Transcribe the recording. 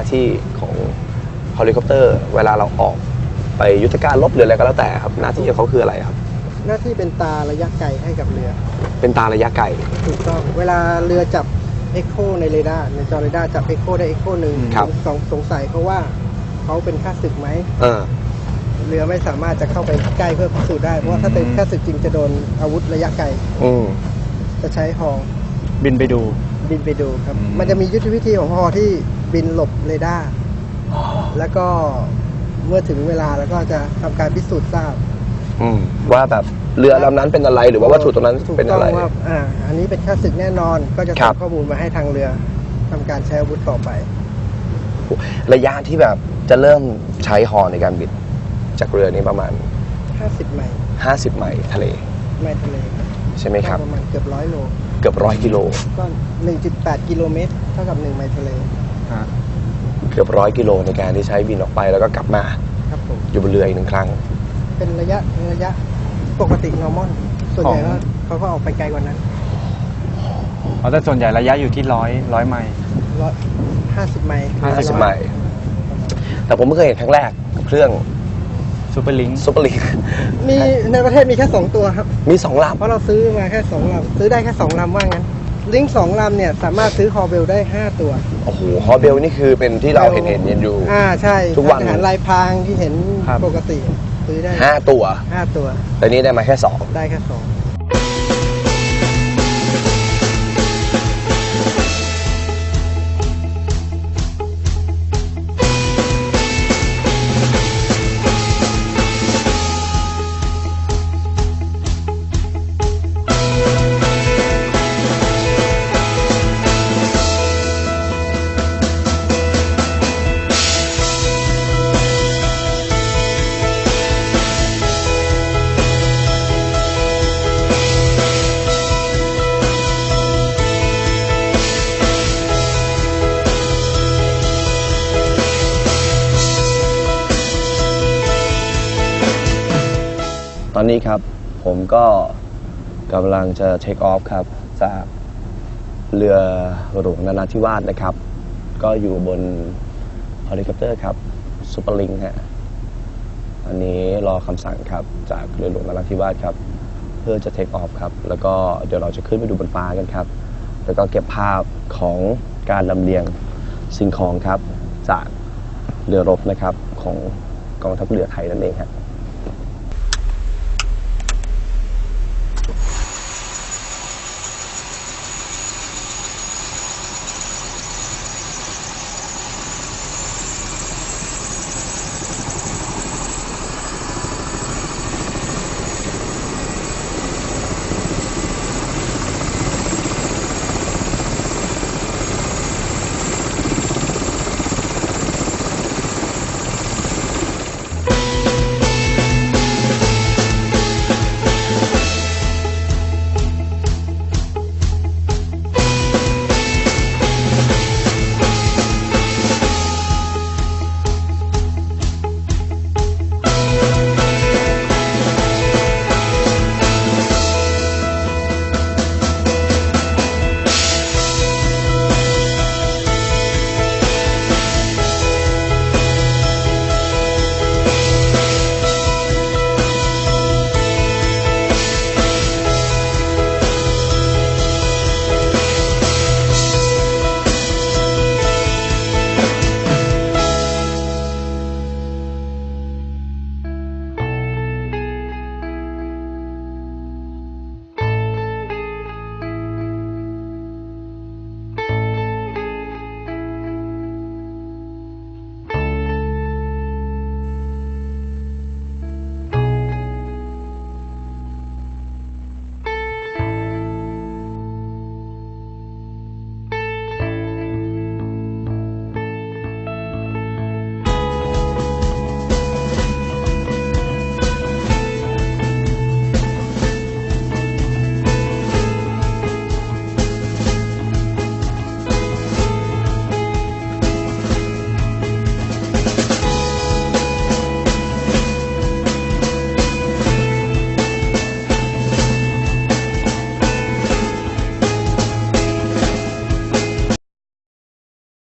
น้าที่ของเฮลิคอปเตอร์ เวลาเราออกไปยุทธการรบหรืออะไรก็แล้วแต่ครับ หน้าที่ของเขาคืออะไรครับ หน้าที่เป็นตาระยะไกลให้กับเรือ เป็นตาระยะไกลถูกต้องเวลาเรือจับเอ็กโคในเรดาร์ในจอเรดาร์จับเอ็กโคได้เอ็กโคหนึ่งครับ สงสงสัยเขาว่าเขาเป็นข้าศึกไหมเออ เรือไม่สามารถจะเข้าไปใกล้เพื่อพิสูจน์ได้เพราะว่าถ้าเป็นข้าศึกจริงจะโดนอาวุธระยะไกลอืม จะใช้ฮอบินไปดู บินไปดูครับ อืม มันจะมียุทธวิธีของฮอที่ บินหลบเรดาร์แล้วก็เมื่อถึงเวลาแล้วก็จะทำการพิสูจน์ทราบอืมว่าแบบเรือลำนั้นเป็นอะไรหรือว่าวัตถุตรงนั้นถูกเป็นต้อะองไร ว่าอ่า อันนี้เป็นข้าศึกแน่นอนก็จะครัส่บงข้อมูลมาให้ทางเรือทำการใช้อาวุธต่อไประยะที่แบบจะเริ่มใช้ฮอในการบินจากเรือนี้ประมาณ 50ไมล์50 ไมล์ทะเล ไมล์ทะเลครับใช่ไหมครับก็ประมาณเกือบร้อยโลเกือบร้อยกิโล ก็1.8กิโลเมตรเท่ากับ1ไมล์ทะเล เกือบร้อยกิโลในการที่ใช้บินออกไปแล้วก็กลับมาครับผมอยู่บนเรืออีกหนึ่งครั้ง เป็นระยะระยะปกติ normal ส่วนใหญ่ของก็เขาก็ออกไปไกลกว่านั้นอ๋อแต่ส่วนใหญ่ระยะอยู่ที่ร้อยร้อยไมล์ ร้อยห้าสิบไมล์50 ไมล์ แต่ผมเพิ่งเคยเห็นครั้งแรกกับเครื่องซูเปอร์ลิงซุปเปอร์ลิง มีในประเทศมีแค่2ตัวครับ มีสองลเพราะเราซื้อมาแค่2ลำซื้อได้แค่2ลำว่างั้น ลิงก์สองลำเนี่ยสามารถซื้อคอเบลได้ 5 ตัวำโอ้โหฮอเบลนี่คือเป็นที่เราเห็นเห็นๆอยู่ อ่าใช่ทุกวันทหารลายพรางที่เห็นปกติซื้อได้ห้าตัว ห้าตัว แต่นี่ได้มาแค่สองได้แค่สอง อนนี้ครับผมก็กำลังจะเทคออฟครับ จากเรือหลวงนาราธิวาสนะครับ ก็อยู่บนเฮลิคอปเตอร์ครับซูเปอร์ลิงฮะอันนี้รอคำสั่งครับ จากเรือหลวงนาราธิวาสครับ เพื่อจะเทคออฟครับ แล้วก็เดี๋ยวเราจะขึ้นไปดูบนฟ้ากันครับ แล้วก็เก็บภาพของการลำเลียงสิ่งของครับ จากเรือรบนะครับของกองทัพเรือไทยนั่นเองครับ